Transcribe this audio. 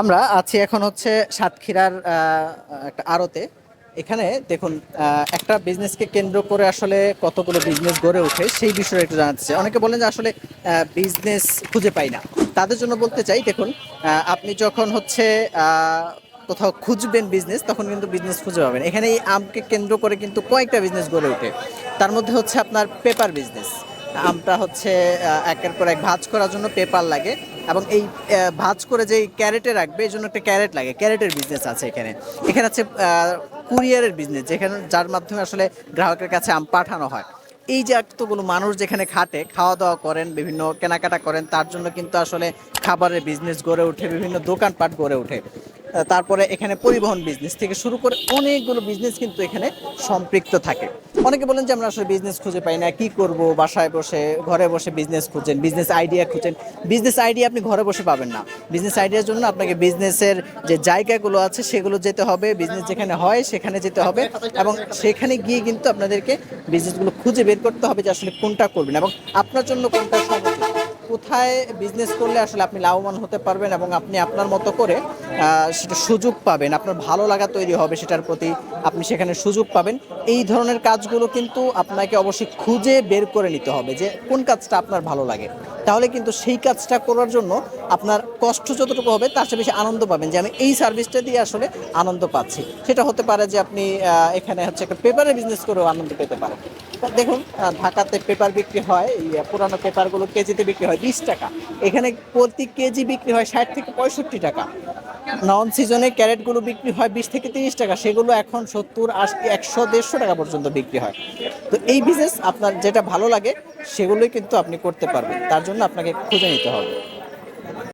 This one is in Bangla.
আমরা আছি এখন হচ্ছে সাতক্ষীরার একটা আড়তে। এখানে দেখুন একটা বিজনেসকে কেন্দ্র করে আসলে কতগুলো বিজনেস গড়ে ওঠে সেই বিষয়ে একটু জানাচ্ছে অনেকে বলেন যে আসলে বিজনেস খুঁজে পাই না। তাদের জন্য বলতে চাই, দেখুন আপনি যখন হচ্ছে কোথাও খুঁজবেন বিজনেস তখন কিন্তু বিজনেস খুঁজে পাবেন। এখানে এই আমকে কেন্দ্র করে কিন্তু কয়েকটা বিজনেস গড়ে ওঠে। তার মধ্যে হচ্ছে আপনার পেপার বিজনেস আমটা হচ্ছে একের পর এক ভাঁজ করার জন্য পেপার লাগে এবং এই ভাঁজ করে যে ক্যারেটে রাখবে, এই জন্য একটা ক্যারেট লাগে। ক্যারেটের বিজনেস আছে এখানে। এখানে আছে কুরিয়ারের বিজনেস যেখানে যার মাধ্যমে আসলে গ্রাহকের কাছে আম পাঠানো হয়। এই যে এতগুলো মানুষ যেখানে খাটে খাওয়া দাওয়া করেন, বিভিন্ন কেনাকাটা করেন, তার জন্য কিন্তু আসলে খাবারের বিজনেস গড়ে ওঠে, বিভিন্ন দোকানপাট গড়ে ওঠে। তারপরে এখানে পরিবহন বিজনেস থেকে শুরু করে অনেকগুলো বিজনেস কিন্তু এখানে সম্পৃক্ত থাকে। অনেকে বলেন যে আমরা আসলে বিজনেস খুঁজে পাই না, কি করব, বাসায় বসে, ঘরে বসে বিজনেস খুঁজেন বিজনেস আইডিয়া খুঁজেন। বিজনেস আইডিয়া আপনি ঘরে বসে পাবেন না। বিজনেস আইডিয়ার জন্য আপনাকে বিজনেসের যে জায়গাগুলো আছে সেগুলো যেতে হবে বিজনেস যেখানে হয় সেখানে যেতে হবে এবং সেখানে গিয়ে কিন্তু আপনাদেরকে বিজনেসগুলো খুঁজে বের করতে হবে যে আসলে কোনটা করবেন এবং আপনার জন্য কোনটা সহজ কোথায় বিজনেস করলে আসলে আপনি লাভবান হতে পারবেন এবং আপনি আপনার মতো করে সেটা সুযোগ পাবেন, আপনার ভালো লাগা তৈরি হবে সেটার প্রতি আপনি সেখানে সুযোগ পাবেন। এই ধরনের কাজগুলো কিন্তু আপনাকে অবশ্যই খুঁজে বের করে নিতে হবে যে কোন কাজটা আপনার ভালো লাগে। তাহলে কিন্তু সেই কাজটা করার জন্য আপনার কষ্ট যতটুকু হবে তার চেয়ে বেশি আনন্দ পাবেন যে আমি এই সার্ভিসটা দিয়ে আসলে আনন্দ পাচ্ছি। সেটা হতে পারে যে আপনি এখানে হচ্ছে একটা পেপারের বিজনেস করেও আনন্দ পেতে পারেন। দেখুন ঢাকাতে পেপার বিক্রি হয়, এই পুরানো পেপারগুলো কেজিতে বিক্রি হয় বিশ টাকা। এখানে প্রতি কেজি বিক্রি হয় ষাট থেকে পঁয়ষট্টি টাকা। নন সিজনে ক্যারেটগুলো বিক্রি হয় বিশ থেকে তিরিশ টাকা। সেগুলো এখন সত্তর, আশি, একশো, দেড়শো টাকা পর্যন্ত বিক্রি হয়। তো এই বিজনেস আপনার যেটা ভালো লাগে, সেগুলোই কিন্তু আপনি করতে পারবেন। তার জন্য আপনাকে খুঁজে নিতে হবে।